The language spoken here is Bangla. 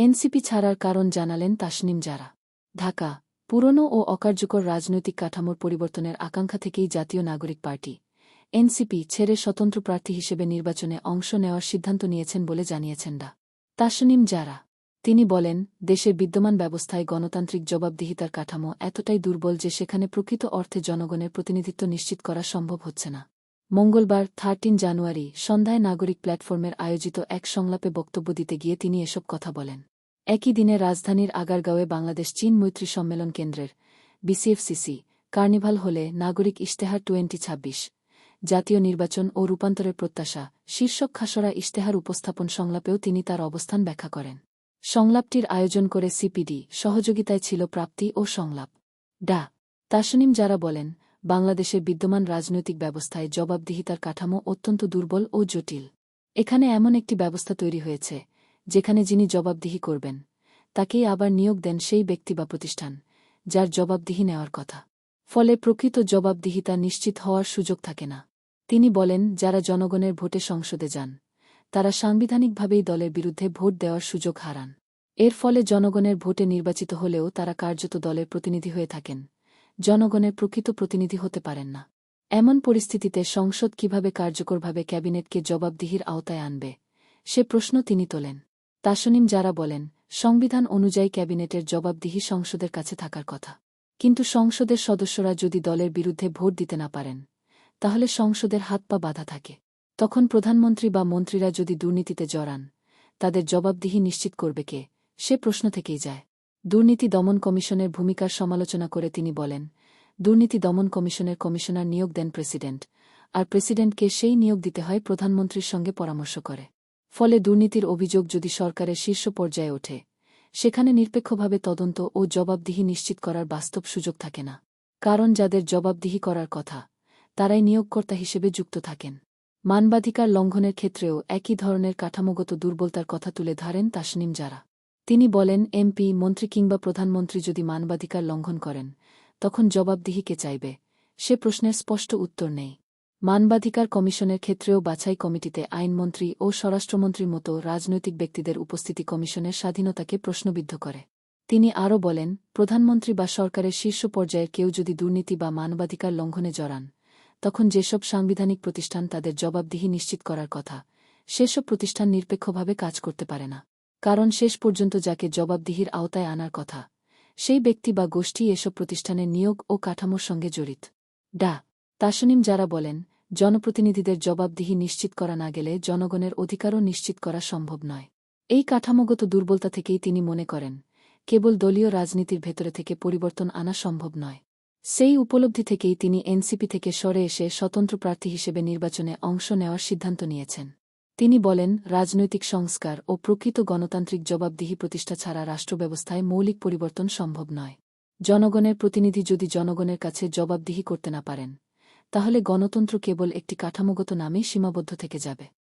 এনসিপি ছাড়ার কারণ জানালেন তাসনিম জারা। ঢাকা, পুরনো ও অকার্যকর রাজনৈতিক কাঠামোর পরিবর্তনের আকাঙ্ক্ষা থেকেই জাতীয় নাগরিক পার্টি। এনসিপি ছেড়ে স্বতন্ত্র প্রার্থী হিসেবে নির্বাচনে অংশ নেওয়ার সিদ্ধান্ত নিয়েছেন বলে জানিয়েছেন ডা। তাসনিম জারা। তিনি বলেন, দেশের বিদ্যমান ব্যবস্থায় গণতান্ত্রিক জবাবদিহিতার কাঠামো এতটাই দুর্বল যে সেখানে প্রকৃত অর্থে জনগণের প্রতিনিধিত্ব নিশ্চিত করা সম্ভব হচ্ছে না। মঙ্গলবার, থার্টিন জানুয়ারি, সন্ধ্যায় নাগরিক প্ল্যাটফর্মের আয়োজিত এক সংলাপে বক্তব্য দিতে গিয়ে তিনি এসব কথা বলেন। একই দিনে রাজধানীর আগারগাঁওয়ে বাংলাদেশ চীন মৈত্রী সম্মেলন কেন্দ্রের, বিসিএফসিসি, কার্নিভাল হলে নাগরিক ইশতেহার টোয়েন্টি ছাব্বিশ, জাতীয় নির্বাচন ও রূপান্তরের প্রত্যাশা, শীর্ষক খাসরা ইশতেহার উপস্থাপন সংলাপেও তিনি তার অবস্থান ব্যাখ্যা করেন। সংলাপটির আয়োজন করে সিপিডি, সহযোগিতায় ছিল প্রাপ্তি ও সংলাপ। ডা. তাসনিম যারা বলেন বাংলাদেশের বিদ্যমান রাজনৈতিক ব্যবস্থায় জবাবদিহিতার কাঠামো অত্যন্ত দুর্বল ও জটিল। এখানে এমন একটি ব্যবস্থা তৈরি হয়েছে যেখানে যিনি জবাবদিহি করবেন, তাকেই আবার নিয়োগ দেন সেই ব্যক্তি বা প্রতিষ্ঠান, যার জবাবদিহি নেওয়ার কথা। ফলে প্রকৃত জবাবদিহিতা নিশ্চিত হওয়ার সুযোগ থাকে না। তিনি বলেন, যারা জনগণের ভোটে সংসদে যান, তারা সাংবিধানিকভাবেই দলের বিরুদ্ধে ভোট দেওয়ার সুযোগ হারান। এর ফলে জনগণের ভোটে নির্বাচিত হলেও তারা কার্যত দলের প্রতিনিধি হয়ে থাকেন, জনগণের প্রকৃত প্রতিনিধি হতে পারেন না। এমন পরিস্থিতিতে সংসদ কীভাবে কার্যকরভাবে ক্যাবিনেটকে জবাবদিহির আওতায় আনবে, সে প্রশ্ন তিনি তোলেন। তাসনিম যারা বলেন, সংবিধান অনুযায়ী ক্যাবিনেটের জবাবদিহি সংসদের কাছে থাকার কথা। কিন্তু সংসদের সদস্যরা যদি দলের বিরুদ্ধে ভোট দিতে না পারেন, তাহলে সংসদের হাত পা বাধা থাকে। তখন প্রধানমন্ত্রী বা মন্ত্রীরা যদি দুর্নীতিতে জড়ান, তাদের জবাবদিহি নিশ্চিত করবে কে, সে প্রশ্ন থেকেই যায়। দুর্নীতি দমন কমিশনের ভূমিকার সমালোচনা করে তিনি বলেন, দুর্নীতি দমন কমিশনের কমিশনার নিয়োগ দেন প্রেসিডেন্ট, আর প্রেসিডেন্টকে সেই নিয়োগ দিতে হয় প্রধানমন্ত্রীর সঙ্গে পরামর্শ করে। ফলে দুর্নীতির অভিযোগ যদি সরকারের শীর্ষ পর্যায়ে ওঠে, সেখানে নিরপেক্ষভাবে তদন্ত ও জবাবদিহি নিশ্চিত করার বাস্তব সুযোগ থাকে না। কারণ যাদের জবাবদিহি করার কথা, তারাই নিয়োগকর্তা হিসেবে যুক্ত থাকেন। মানবাধিকার লঙ্ঘনের ক্ষেত্রেও একই ধরনের কাঠামোগত দুর্বলতার কথা তুলে ধরেন তাসনিম যারা তিনি বলেন এমপি মন্ত্রী কিংবা প্রধানমন্ত্রী যদি মানবাধিকার লঙ্ঘন করেন, তখন জবাবদিহি কে চাইবে, সে প্রশ্নের স্পষ্ট উত্তর নেই। মানবাধিকার কমিশনের ক্ষেত্রেও বাছাই কমিটিতে আইনমন্ত্রী ও স্বরাষ্ট্রমন্ত্রীর মতো রাজনৈতিক ব্যক্তিদের উপস্থিতি কমিশনের স্বাধীনতাকে প্রশ্নবিদ্ধ করে। তিনি আরও বলেন, প্রধানমন্ত্রী বা সরকারের শীর্ষ পর্যায়ের কেউ যদি দুর্নীতি বা মানবাধিকার লঙ্ঘনে জড়ান, তখন যেসব সাংবিধানিক প্রতিষ্ঠান তাদের জবাবদিহি নিশ্চিত করার কথা, সেসব প্রতিষ্ঠান নিরপেক্ষভাবে কাজ করতে পারে না। কারণ শেষ পর্যন্ত যাকে জবাবদিহির আওতায় আনার কথা, সেই ব্যক্তি বা গোষ্ঠী এসব প্রতিষ্ঠানের নিয়োগ ও কাঠামোর সঙ্গে জড়িত। ডা. তাসনিম যারা বলেন জনপ্রতিনিধিদের জবাবদিহি নিশ্চিত করা না গেলে জনগণের অধিকারও নিশ্চিত করা সম্ভব নয়। এই কাঠামোগত দুর্বলতা থেকেই তিনি মনে করেন, কেবল দলীয় রাজনীতির ভেতরে থেকে পরিবর্তন আনা সম্ভব নয়। সেই উপলব্ধি থেকেই তিনি এনসিপি থেকে সরে এসে স্বতন্ত্র প্রার্থী হিসেবে নির্বাচনে অংশ নেওয়ার সিদ্ধান্ত নিয়েছেন। তিনি বলেন, রাজনৈতিক সংস্কার ও প্রকৃত গণতান্ত্রিক জবাবদিহি প্রতিষ্ঠা ছাড়া রাষ্ট্রব্যবস্থায় মৌলিক পরিবর্তন সম্ভব নয়। জনগণের প্রতিনিধি যদি জনগণের কাছে জবাবদিহি করতে না পারেন তাহলে গণতন্ত্র কেবল একটি কাঠামোগত নামে সীমাবদ্ধ থেকে যাবে।